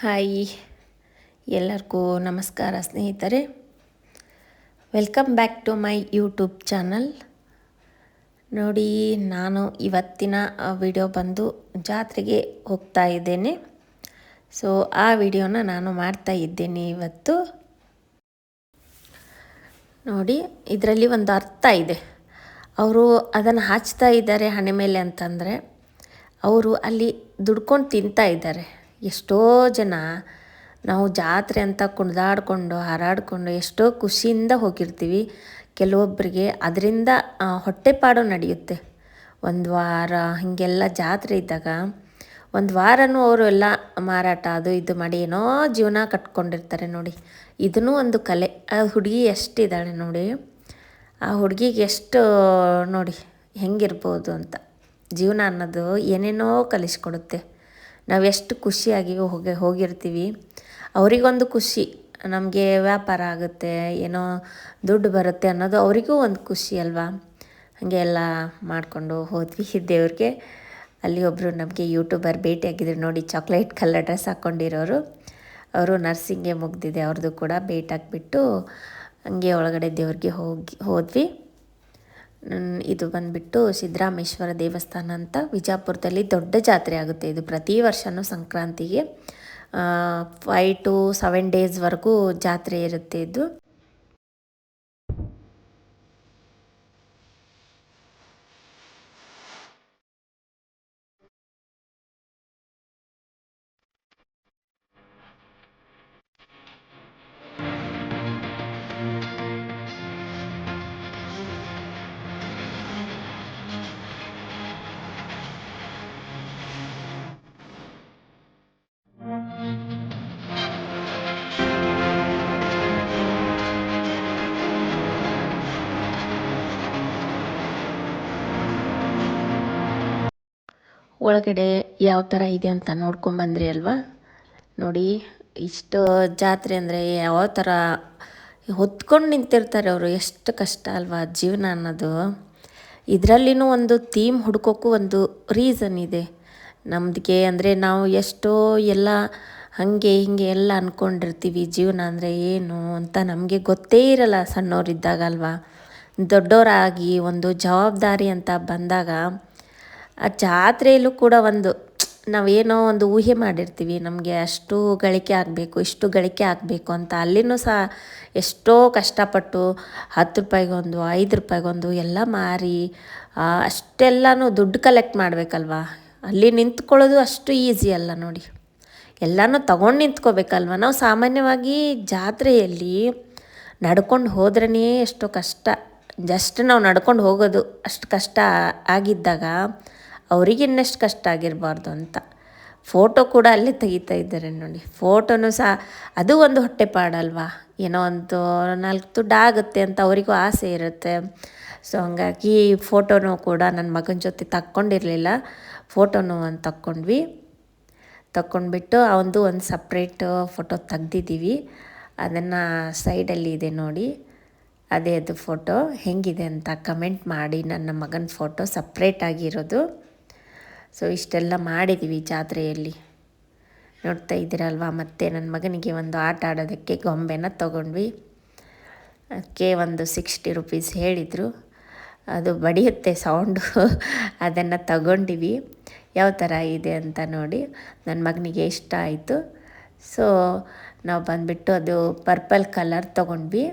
Hi. ಎಲ್ಲರಿಗೂ ನಮಸ್ಕಾರ ಸ್ನೇಹಿತರೆ. Welcome back to my YouTube channel ನೋಡಿ, ನಾನು ಇವತ್ತಿನ ವಿಡಿಯೋ ಬಂದು ಜಾತ್ರೆಗೆ ಹೋಗ್ತಾ ಇದ್ದೇನೆ. ಸೊ ಆ ವಿಡಿಯೋನ ನಾನು ಮಾಡ್ತಾ ಇದ್ದೇನೆ ಇವತ್ತು. ನೋಡಿ, ಇದರಲ್ಲಿ ಒಂದು ಅರ್ಥ ಇದೆ. ಅವರು ಅದನ್ನು ಹಚ್ತಾ ಇದ್ದಾರೆ ಹಣೆ ಮೇಲೆ ಅಂತಂದರೆ, ಅವರು ಅಲ್ಲಿ ದುಡ್ಕೊಂಡು ತಿಂತಾ ಇದ್ದಾರೆ. ಎಷ್ಟೋ ಜನ ನಾವು ಜಾತ್ರೆ ಅಂತ ಕುಣಿದಾಡ್ಕೊಂಡು, ಹಾರಾಡಿಕೊಂಡು ಎಷ್ಟೋ ಖುಷಿಯಿಂದ ಹೋಗಿರ್ತೀವಿ. ಕೆಲವೊಬ್ಬರಿಗೆ ಅದರಿಂದ ಹೊಟ್ಟೆಪಾಡು ನಡೆಯುತ್ತೆ. ಒಂದು ವಾರ ಹೀಗೆಲ್ಲ ಜಾತ್ರೆ ಇದ್ದಾಗ ಒಂದು ವಾರನೂ ಅವರು ಎಲ್ಲ ಮಾರಾಟ, ಅದು ಇದು ಮಾಡಿ ಏನೋ ಜೀವನ ಕಟ್ಕೊಂಡಿರ್ತಾರೆ ನೋಡಿ. ಇದೂ ಒಂದು ಕಲೆ. ಆ ಹುಡುಗಿ ಎಷ್ಟಿದ್ದಾಳೆ ನೋಡಿ. ಆ ಹುಡುಗಿಗೆ ಎಷ್ಟು ನೋಡಿ, ಹೆಂಗಿರ್ಬೋದು ಅಂತ. ಜೀವನ ಅನ್ನೋದು ಏನೇನೋ ಕಲಿಸ್ಕೊಡುತ್ತೆ. ನಾವು ಎಷ್ಟು ಖುಷಿಯಾಗಿ ಹೋಗಿ ಹೋಗಿರ್ತೀವಿ. ಅವರಿಗೊಂದು ಖುಷಿ, ನಮಗೆ ವ್ಯಾಪಾರ ಆಗುತ್ತೆ, ಏನೋ ದುಡ್ಡು ಬರುತ್ತೆ ಅನ್ನೋದು ಅವರಿಗೂ ಒಂದು ಖುಷಿ ಅಲ್ವಾ? ಹಾಗೆ ಎಲ್ಲ ಮಾಡಿಕೊಂಡು ಹೋದ್ವಿ. ದೇವ್ರಿಗೆ ಅಲ್ಲಿ ಒಬ್ಬರು ನಮಗೆ ಯೂಟ್ಯೂಬರ್ ಭೇಟಿಯಾಗಿದ್ರು ನೋಡಿ, ಚಾಕ್ಲೇಟ್ ಕಲರ್ ಡ್ರೆಸ್ ಹಾಕ್ಕೊಂಡಿರೋರು ಅವರು ನರ್ಸಿಂಗೇ ಮುಗ್ದಿದೆ, ಅವ್ರದ್ದು ಕೂಡ ಭೇಟಿ ಹಾಕ್ಬಿಟ್ಟು ಹಂಗೆ ಒಳಗಡೆ ದೇವ್ರಿಗೆ ಹೋಗಿ ಹೋದ್ವಿ. ಇದು ಬಂದ್ಬಿಟ್ಟು ಸಿದ್ದರಾಮೇಶ್ವರ ದೇವಸ್ಥಾನ ಅಂತ ವಿಜಾಪುರದಲ್ಲಿ ದೊಡ್ಡ ಜಾತ್ರೆ ಆಗುತ್ತೆ. ಇದು ಪ್ರತಿ ವರ್ಷವೂ ಸಂಕ್ರಾಂತಿಗೆ ಫೈ ಟು ಸೆವೆನ್ ಡೇಸ್ವರೆಗೂ ಜಾತ್ರೆ ಇರುತ್ತೆ ಇದು. ಒಳಗಡೆ ಯಾವ ಥರ ಇದೆ ಅಂತ ನೋಡ್ಕೊಂಬಂದ್ರಿ ಅಲ್ವಾ? ನೋಡಿ, ಇಷ್ಟು ಜಾತ್ರೆ ಅಂದರೆ ಯಾವ ಥರ ಹೊತ್ಕೊಂಡು ನಿಂತಿರ್ತಾರೆ ಅವರು, ಎಷ್ಟು ಕಷ್ಟ ಅಲ್ವಾ ಜೀವನ ಅನ್ನೋದು. ಇದರಲ್ಲಿನೂ ಒಂದು ಥೀಮ್ ಹುಡ್ಕೋಕ್ಕೂ ಒಂದು ರೀಸನ್ ಇದೆ. ನಮ್ದಿಗೆ ಅಂದರೆ ನಾವು ಎಷ್ಟೋ ಎಲ್ಲ ಹಾಗೆ ಹಿಂಗೆ ಎಲ್ಲ ಅಂದ್ಕೊಂಡಿರ್ತೀವಿ ಜೀವನ ಅಂದರೆ ಏನು ಅಂತ ನಮಗೆ ಗೊತ್ತೇ ಇರಲ್ಲ ಸಣ್ಣವರಿದ್ದಾಗ ಅಲ್ವಾ. ದೊಡ್ಡವರಾಗಿ ಒಂದು ಜವಾಬ್ದಾರಿ ಅಂತ ಬಂದಾಗ ಆ ಜಾತ್ರೆಯಲ್ಲೂ ಕೂಡ ಒಂದು ನಾವೇನೋ ಒಂದು ಊಹೆ ಮಾಡಿರ್ತೀವಿ, ನಮಗೆ ಅಷ್ಟು ಗಳಿಕೆ ಆಗಬೇಕು, ಇಷ್ಟು ಗಳಿಕೆ ಆಗಬೇಕು ಅಂತ. ಅಲ್ಲಿನೂ ಸಹ ಎಷ್ಟೋ ಕಷ್ಟಪಟ್ಟು ಹತ್ತು ರೂಪಾಯಿಗೊಂದು, ಐದು ರೂಪಾಯಿಗೊಂದು ಎಲ್ಲ ಮಾರಿ ಅಷ್ಟೆಲ್ಲನೂ ದುಡ್ಡು ಕಲೆಕ್ಟ್ ಮಾಡಬೇಕಲ್ವಾ? ಅಲ್ಲಿ ನಿಂತ್ಕೊಳ್ಳೋದು ಅಷ್ಟು ಈಸಿ ಅಲ್ಲ ನೋಡಿ. ಎಲ್ಲನೂ ತಗೊಂಡು ನಿಂತ್ಕೋಬೇಕಲ್ವ? ನಾವು ಸಾಮಾನ್ಯವಾಗಿ ಜಾತ್ರೆಯಲ್ಲಿ ನಡ್ಕೊಂಡು ಹೋದ್ರೇ ಎಷ್ಟೋ ಕಷ್ಟ. ಜಸ್ಟ್ ನಾವು ನಡ್ಕೊಂಡು ಹೋಗೋದು ಅಷ್ಟು ಕಷ್ಟ ಆಗಿದ್ದಾಗ ಅವ್ರಿಗೆ ಇನ್ನಷ್ಟು ಕಷ್ಟ ಆಗಿರಬಾರ್ದು ಅಂತ. ಫೋಟೋ ಕೂಡ ಅಲ್ಲೇ ತೆಗಿತಾ ಇದ್ದಾರೆ ನೋಡಿ. ಫೋಟೋನು ಸಹ ಅದು ಒಂದು ಹೊಟ್ಟೆಪಾಡಲ್ವಾ ಏನೋ ಒಂದು ನಾಲ್ಕು ದುಡ್ಡು ಆಗುತ್ತೆ ಅಂತ ಅವರಿಗೂ ಆಸೆ ಇರುತ್ತೆ. ಸೊ ಹಂಗಾಗಿ ಫೋಟೋನು ಕೂಡ ನನ್ನ ಮಗನ ಜೊತೆ ತಕ್ಕೊಂಡಿರಲಿಲ್ಲ. ಫೋಟೋನು ಒಂದು ತಕ್ಕೊಂಡ್ವಿ. ತಕ್ಕೊಂಡ್ಬಿಟ್ಟು ಅವಂದು ಒಂದು ಸಪ್ರೇಟ್ ಫೋಟೋ ತೆಗ್ದಿದ್ದೀವಿ. ಅದನ್ನು ಸೈಡಲ್ಲಿ ಇದೆ ನೋಡಿ. ಅದೇ ಅದು ಫೋಟೋ ಹೆಂಗಿದೆ ಅಂತ ಕಮೆಂಟ್ ಮಾಡಿ ನನ್ನ ಮಗನ ಫೋಟೋ ಸಪ್ರೇಟಾಗಿರೋದು ಸೊ ಇಷ್ಟೆಲ್ಲ ಮಾಡಿದ್ದೀವಿ ಜಾತ್ರೆಯಲ್ಲಿ. ನೋಡ್ತಾ ಇದ್ದೀರಲ್ವಾ? ಮತ್ತು ನನ್ನ ಮಗನಿಗೆ ಒಂದು ಆಟ ಆಡೋದಕ್ಕೆ ಗೊಂಬೆನ ತೊಗೊಂಡ್ವಿ. ಅದಕ್ಕೆ ಒಂದು ಸಿಕ್ಸ್ಟಿ ರುಪೀಸ್ ಹೇಳಿದರು. ಅದು ಬಡಿಯುತ್ತೆ ಸೌಂಡು ಅದನ್ನು ತಗೊಂಡಿವಿ. ಯಾವ ಥರ ಇದೆ ಅಂತ ನೋಡಿ. ನನ್ನ ಮಗನಿಗೆ ಇಷ್ಟ ಆಯಿತು. ಸೊ ನಾವು ಬಂದುಬಿಟ್ಟು ಅದು ಪರ್ಪಲ್ ಕಲರ್ ತೊಗೊಂಡ್ವಿ.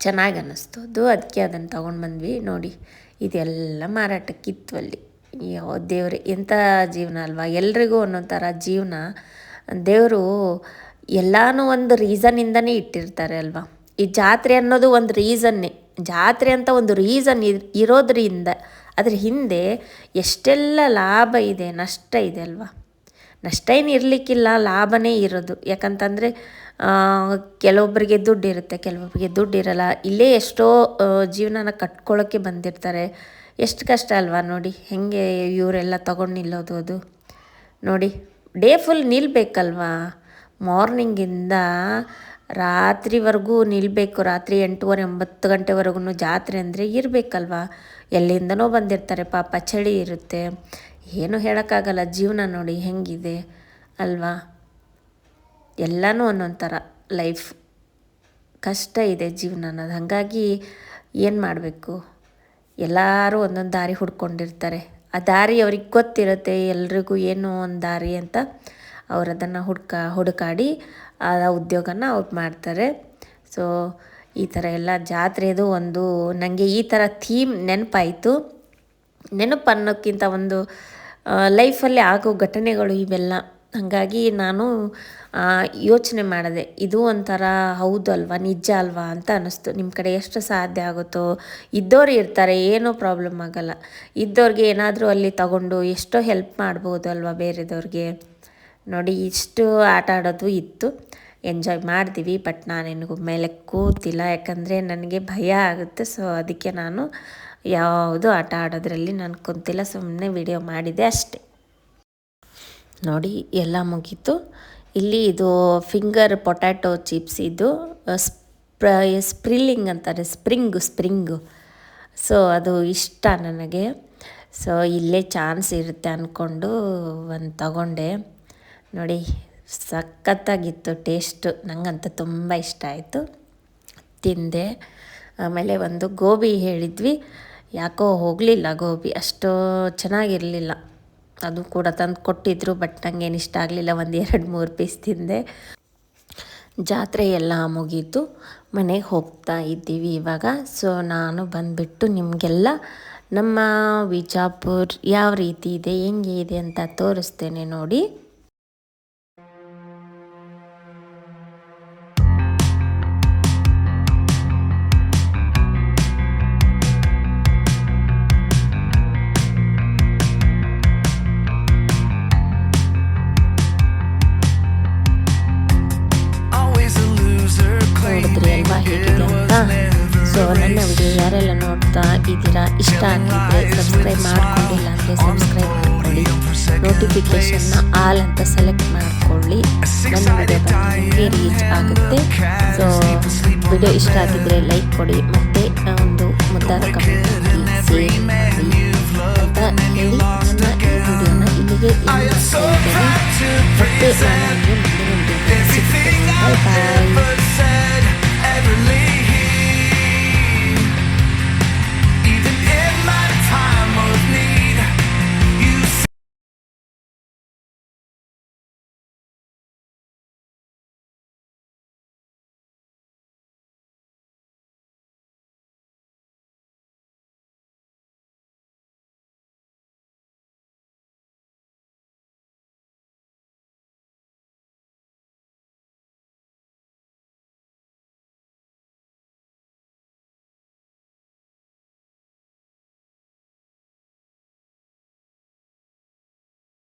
ಚೆನ್ನಾಗಿ ಅನ್ನಿಸ್ತು. ಅದು, ಅದಕ್ಕೆ ಅದನ್ನು ತೊಗೊಂಡು ಬಂದ್ವಿ. ನೋಡಿ, ಇದೆಲ್ಲ ಮಾರಾಟಕ್ಕಿತ್ತು ಅಲ್ಲಿ. ಯಾವ ದೇವ್ರಿ ಎಂಥ ಜೀವನ ಅಲ್ವಾ? ಎಲ್ರಿಗೂ ಒಂದೊಂದು ಥರ ಜೀವನ. ದೇವರು ಎಲ್ಲಾನು ಒಂದು ರೀಸನ್ನಿಂದನೇ ಇಟ್ಟಿರ್ತಾರೆ ಅಲ್ವಾ? ಈ ಜಾತ್ರೆ ಅನ್ನೋದು ಒಂದು ರೀಸನ್ನೇ ಜಾತ್ರೆ ಅಂತ ಒಂದು ರೀಸನ್ ಇರೋದ್ರಿಂದ ಅದ್ರ ಹಿಂದೆ ಎಷ್ಟೆಲ್ಲ ಲಾಭ ಇದೆ, ನಷ್ಟ ಇದೆ ಅಲ್ವಾ? ನಷ್ಟ ಏನು ಇರಲಿಕ್ಕಿಲ್ಲ, ಲಾಭನೇ ಇರೋದು. ಯಾಕಂತಂದರೆ ಕೆಲವೊಬ್ಬರಿಗೆ ದುಡ್ಡು ಇರುತ್ತೆ ಕೆಲವೊಬ್ಬರಿಗೆ ದುಡ್ಡು ಇರಲ್ಲ. ಇಲ್ಲೇ ಎಷ್ಟೋ ಜೀವನನ ಕಟ್ಕೊಳ್ಳೋಕ್ಕೆ ಬಂದಿರ್ತಾರೆ. ಎಷ್ಟು ಕಷ್ಟ ಅಲ್ವಾ ನೋಡಿ, ಹೇಗೆ ಇವರೆಲ್ಲ ತಗೊಂಡು ನಿಲ್ಲೋದು ಅದು. ನೋಡಿ, ಡೇ ಫುಲ್ ನಿಲ್ಲಬೇಕಲ್ವಾ ಮಾರ್ನಿಂಗಿಂದ ರಾತ್ರಿವರೆಗೂ ನಿಲ್ಲಬೇಕು ರಾತ್ರಿ ಎಂಟೂವರೆ, ಒಂಬತ್ತು ಗಂಟೆವರೆಗೂ ಜಾತ್ರೆ ಅಂದರೆ ಇರಬೇಕಲ್ವಾ? ಎಲ್ಲಿಂದನೋ ಬಂದಿರ್ತಾರೆ, ಪಾಪ ಚಳಿ ಇರುತ್ತೆ. ಏನು ಹೇಳೋಕ್ಕಾಗಲ್ಲ, ಜೀವನ ನೋಡಿ ಹೆಂಗಿದೆ ಅಲ್ವಾ? ಎಲ್ಲನೂ ಒಂದೊಂದು ಥರ ಲೈಫ್ ಕಷ್ಟ ಇದೆ ಜೀವನ ಅನ್ನೋದು ಹಾಗಾಗಿ ಏನು ಮಾಡಬೇಕು? ಎಲ್ಲರೂ ಒಂದೊಂದು ದಾರಿ ಹುಡ್ಕೊಂಡಿರ್ತಾರೆ. ಆ ದಾರಿ ಅವ್ರಿಗೆ ಗೊತ್ತಿರುತ್ತೆ, ಎಲ್ರಿಗೂ ಏನು ಒಂದು ದಾರಿ ಅಂತ ಅವ್ರು ಅದನ್ನು ಹುಡ್ಕ, ಹುಡುಕಾಡಿ ಆ ಉದ್ಯೋಗನ ಅವ್ರು ಮಾಡ್ತಾರೆ. ಸೊ ಈ ಥರ ಎಲ್ಲ ಜಾತ್ರೆದು ಒಂದು ನನಗೆ ಈ ಥರ ಥೀಮ್ ನೆನಪಾಯಿತು. ನೆನಪು ಅನ್ನೋಕ್ಕಿಂತ ಒಂದು ಲೈಫಲ್ಲಿ ಆಗೋ ಘಟನೆಗಳು ಇವೆಲ್ಲ ಹಾಗಾಗಿ ನಾನು ಯೋಚನೆ ಮಾಡಿದೆ, ಇದು ಒಂಥರ ಹೌದು ಅಲ್ವಾ ನಿಜ ಅಲ್ವಾ ಅಂತ ಅನ್ನಿಸ್ತು. ನಿಮ್ಮ ಕಡೆ ಎಷ್ಟು ಸಾಧ್ಯ ಆಗುತ್ತೋ ಇದ್ದವ್ರು ಇರ್ತಾರೆ, ಏನೂ ಪ್ರಾಬ್ಲಮ್ ಆಗಲ್ಲ. ಇದ್ದವ್ರಿಗೆ ಏನಾದರೂ ಅಲ್ಲಿ ತಗೊಂಡು ಎಷ್ಟೋ ಹೆಲ್ಪ್ ಮಾಡ್ಬೋದು ಅಲ್ವಾ ಬೇರೆದವ್ರಿಗೆ. ನೋಡಿ, ಇಷ್ಟು ಆಟ ಆಡೋದು ಇತ್ತು. ಎಂಜಾಯ್ ಮಾಡ್ತೀವಿ ಬಟ್ ನಾನೇನಿಗೂ ಮೇಲೆ ಕೂತಿಲ್ಲ. ಯಾಕಂದರೆ ನನಗೆ ಭಯ ಆಗುತ್ತೆ. ಸೊ ಅದಕ್ಕೆ ನಾನು ಯಾವುದು ಆಟ ಆಡೋದ್ರಲ್ಲಿ ನಾನು ಕುಂತಿಲ್ಲ. ಸುಮ್ಮನೆ ವಿಡಿಯೋ ಮಾಡಿದೆ ಅಷ್ಟೆ. ನೋಡಿ ಎಲ್ಲ ಮುಗೀತು. ಇಲ್ಲಿ ಇದು ಫಿಂಗರ್ ಪೊಟ್ಯಾಟೊ ಚಿಪ್ಸ್ ಇದು ಸ್ಪ್ರ ಸ್ಪ್ರಿಲ್ಲಿಂಗ್ ಅಂತಾರೆ ಸ್ಪ್ರಿಂಗು ಸ್ಪ್ರಿಂಗು ಸೊ ಅದು ಇಷ್ಟ ನನಗೆ. ಸೊ ಇಲ್ಲೇ ಚಾನ್ಸ್ ಇರುತ್ತೆ ಅಂದ್ಕೊಂಡು ಒಂದು ತಗೊಂಡೆ. ನೋಡಿ, ಸಖತ್ತಾಗಿತ್ತು ಟೇಸ್ಟು ನನಗಂತೂ ತುಂಬ ಇಷ್ಟ ಆಯಿತು. ತಿಂದೆ. ಆಮೇಲೆ ಒಂದು ಗೋಬಿ ಹೇಳಿದ್ವಿ. ಯಾಕೋ ಹೋಗಲಿಲ್ಲ ಗೋಬಿ. ಅಷ್ಟು ಚೆನ್ನಾಗಿರಲಿಲ್ಲ. ಅದು ಕೂಡ ತಂದು ಕೊಟ್ಟಿದ್ರು ಬಟ್ ನನಗೇನು ಇಷ್ಟ ಆಗಲಿಲ್ಲ. ಒಂದು ಎರಡು ಮೂರು ಪೀಸ್ ತಿಂದೆ. ಜಾತ್ರೆ ಎಲ್ಲ ಮುಗೀತು. ಮನೆಗೆ ಹೋಗ್ತಾ ಇದ್ದೀವಿ ಇವಾಗ. ಸೊ ನಾನು ಬಂದುಬಿಟ್ಟು ನಿಮಗೆಲ್ಲ ನಮ್ಮ ವಿಜಾಪುರ್ ಯಾವ ರೀತಿ ಇದೆ, ಹೆಂಗೆ ಇದೆ ಅಂತ ತೋರಿಸ್ತೇನೆ ನೋಡಿ. ಯಾರೆಲ್ಲ ನೋಡ್ತಾ ಇದ್ದೀರಾ ಇಷ್ಟ ಆಗಿದ್ರೆ ಸಬ್ಸ್ಕ್ರೈಬ್ ಮಾಡ್ಕೊಂಡಿಲ್ಲ ಅಂದರೆ ಸಬ್ಸ್ಕ್ರೈಬ್ ಮಾಡ್ಕೊಳ್ಳಿ. ನೋಟಿಫಿಕೇಷನ್ನ ಆಲ್ ಅಂತ ಸೆಲೆಕ್ಟ್ ಮಾಡ್ಕೊಳ್ಳಿ. ನನ್ನ ವಿಡಿಯೋ ನಿಮಗೆ ರೀಚ್ ಆಗುತ್ತೆ. ಸೊ ವಿಡಿಯೋ ಇಷ್ಟ ಆಗಿದ್ರೆ ಲೈಕ್ ಕೊಡಿ. ಮತ್ತೆ ಒಂದು ಮುದ್ದಾದ ಕಮೆಂಟ್ ಮಾಡಿ. ಅಂತ ಹೇಳಿ ನನ್ನ ಈ ವಿಡಿಯೋನ ಇಲ್ಲಿಗೆ ಮತ್ತೆ